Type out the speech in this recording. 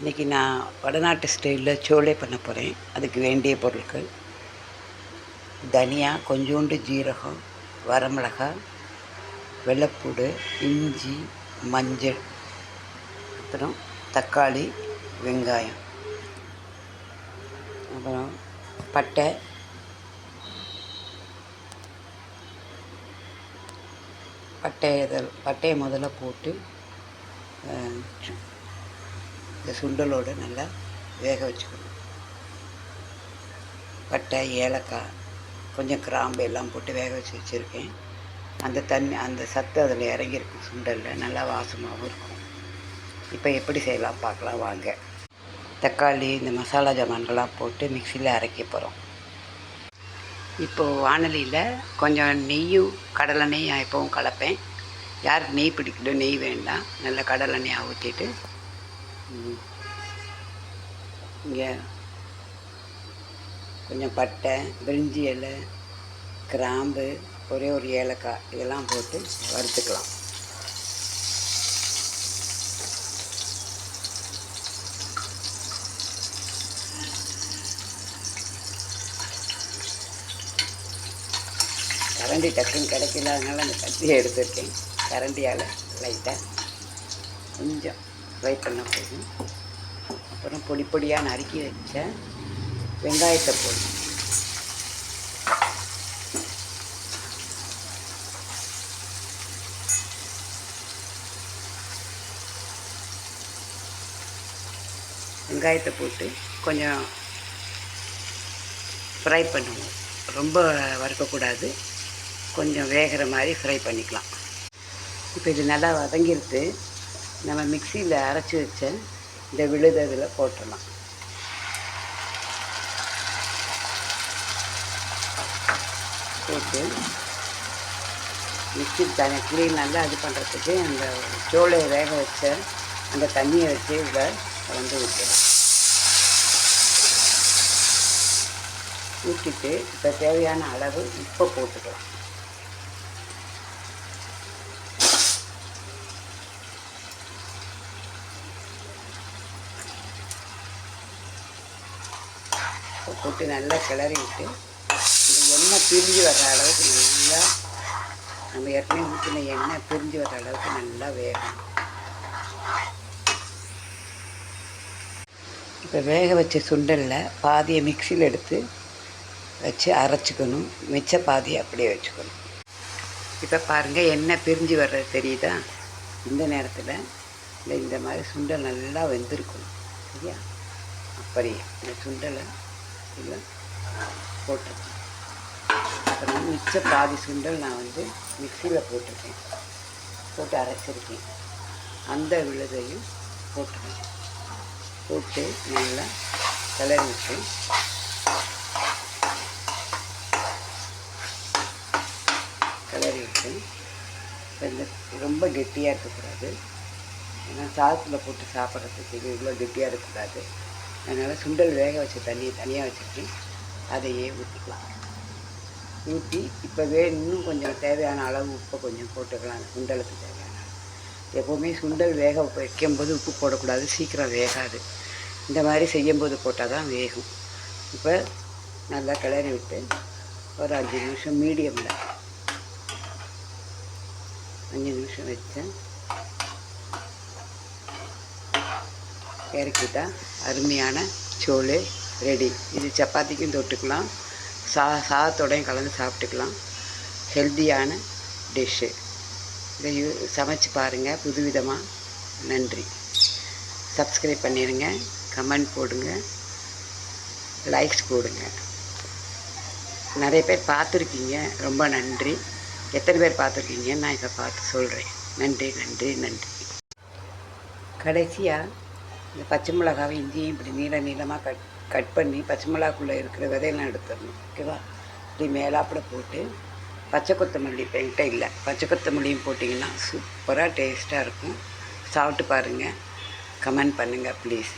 இன்றைக்கி நான் வடநாட்டு ஸ்டைலில் சோளே பண்ண போகிறேன் அதுக்கு வேண்டிய பொருட்கள். தனியா கொஞ்சோண்டு ஜீரகம் வரமிளகாய் வெள்ளைப்பூடு இஞ்சி மஞ்சள் அப்புறம் தக்காளி வெங்காயம். அப்புறம் பட்டை. பட்டை இதில் பட்டையை முதல்ல போட்டு அஹ், இந்த சுண்டலோடு நல்லா வேக வச்சுக்கணும். பட்டை ஏலக்காய் கொஞ்சம் கிராம்பு எல்லாம் போட்டு வேக வச்சு வச்சுருக்கேன். அந்த தண்ணி அந்த சத்து அதில் இறங்கியிருக்கும் சுண்டலில். நல்லா வாசமாகவும் இருக்கும். இப்போ எப்படி செய்யலாம் பார்க்கலாம் வாங்க. தக்காளி இந்த மசாலா ஜாமான்கள்லாம் போட்டு மிக்சியில் அரைக்க போகிறோம் இப்போது வானலியில் கொஞ்சம் நெய்யும் கடலெண்ணெய் நான் எப்பவும் கலப்பேன். யாருக்கு நெய் பிடிக்குதோ நெய் வேண்டாம். நல்ல கடலெண்ணெயை ஊற்றிட்டு இங்கே கொஞ்சம் பட்டை பிரிஞ்சி இலை கிராம்பு ஒரே ஒரு ஏலக்காய் இதெல்லாம் போட்டு வறுத்துக்கலாம். கரண்டி டக்குன்னு கிடைக்கல அதனால அந்த கத்தியை எடுத்துருக்கேன். கரண்டியால் லைட்டாக கொஞ்சம். ஃப்ரை பண்ண போதும். அப்புறம் பொடி பொடியாக நறுக்கி வச்ச வெங்காயத்தை போடணும் வெங்காயத்தை போட்டு கொஞ்சம் ஃப்ரை பண்ணுவோம். ரொம்ப வறுக்கக்கூடாது. கொஞ்சம் வேகிற மாதிரி ஃப்ரை பண்ணிக்கலாம். இப்போ இது நல்லா வதங்கிருது நம்ம மிக்சியில் அரைச்சி வச்ச இந்த விழுது இதில் போட்டுடலாம். போட்டு மிக்சி தனி க்ளீன் நல்லா இது பண்ணுறதுக்கு அந்த சோளையை வேக வச்ச அந்த தண்ணியை வச்சு இதில் வந்து ஊற்றலாம் ஊற்றிட்டு இப்போ தேவையான அளவு உப்பை போட்டுக்கலாம். போட்டு நல்லா கிளறி விட்டு இந்த எண்ணெய் பிரிஞ்சு வர்ற அளவுக்கு நல்லா நம்ம ஏற்கனவே ஊற்றின எண்ணெய் பிரிஞ்சு வர்ற அளவுக்கு நல்லா வேகணும். இப்போ வேக வச்ச சுண்டலில் பாதியை மிக்சியில் எடுத்து வச்சு அரைச்சிக்கணும். மிச்ச பாதியை அப்படியே வச்சுக்கணும். இப்போ பாருங்கள் எண்ணெய் பிரிஞ்சு வர்றது தெரியுதா? இந்த நேரத்தில் இந்த இந்த மாதிரி சுண்டல் நல்லா வெந்திருக்கணும். சரியா? அப்படியே இந்த சுண்டலை இதில் போட்டிருக்கேன் அப்புறம் மிச்ச பாதி சுண்டல் நான் வந்து மிக்சியில் போட்டிருக்கேன். போட்டு அரைச்சிருக்கேன். அந்த விழுதையும் போட்டுருக்கேன். போட்டு நல்லா கிளறி விட்டு கிளறி விட்டு இந்த ரொம்ப கெட்டியாக இருக்கக்கூடாது. ஏன்னா சாதத்தில் போட்டு சாப்பிட்றதுக்கு இவ்வளோ கெட்டியாக இருக்கக்கூடாது. அதனால் சுண்டல் வேக வச்ச தண்ணியை தனியாக வச்சுட்டு அதையே ஊற்றிக்கலாம் ஊற்றி இப்போ வே இன்னும் கொஞ்சம் தேவையான அளவு உப்பை கொஞ்சம் போட்டுக்கலாம் அந்த சுண்டலுக்கு தேவையான எப்போவுமே சுண்டல் வேக வைக்கும்போது உப்பு போடக்கூடாது சீக்கிரம் வேகாது. இந்த மாதிரி செய்யும்போது போட்டால் தான் வேகும். இப்போ நல்லா கிளறி விட்டு ஒரு அஞ்சு நிமிஷம் மீடியமில் அஞ்சு நிமிஷம் வச்சேன். இறக்கிட்டால் அருமையான சோளு ரெடி. இது சப்பாத்திக்கும் தொட்டுக்கலாம். சா சாதத்தோடையும் கலந்து சாப்பிட்டுக்கலாம். ஹெல்த்தியான டிஷ்ஷு. இதை யூ- சமைச்சு பாருங்கள் புதுவிதமாக நன்றி. சப்ஸ்கிரைப் பண்ணிடுங்க கமெண்ட் போடுங்க. லைக்ஸ் போடுங்க. நிறைய பேர் பார்த்துருக்கீங்க. ரொம்ப நன்றி. எத்தனை பேர் பார்த்துருக்கீங்கன்னு நான் இதை பார்த்து சொல்கிறேன் நன்றி நன்றி நன்றி. கடைசியாக இந்த பச்சை மிளகாவை இஞ்சியும் இப்படி நீள நீளமாக கட் கட் பண்ணி பச்சை மிளகாக்குள்ளே இருக்கிற விதையெல்லாம் எடுத்துடணும் ஓகேவா இப்படி மேலாப்பில் போட்டு பச்சை கொத்தமல்லி இப்போ என்கிட்ட இல்லை பச்சை கொத்தமல்லியும் போட்டிங்கன்னா சூப்பராக டேஸ்ட்டாக இருக்கும். சாப்பிட்டு பாருங்கள் கமெண்ட் பண்ணுங்கள் ப்ளீஸ்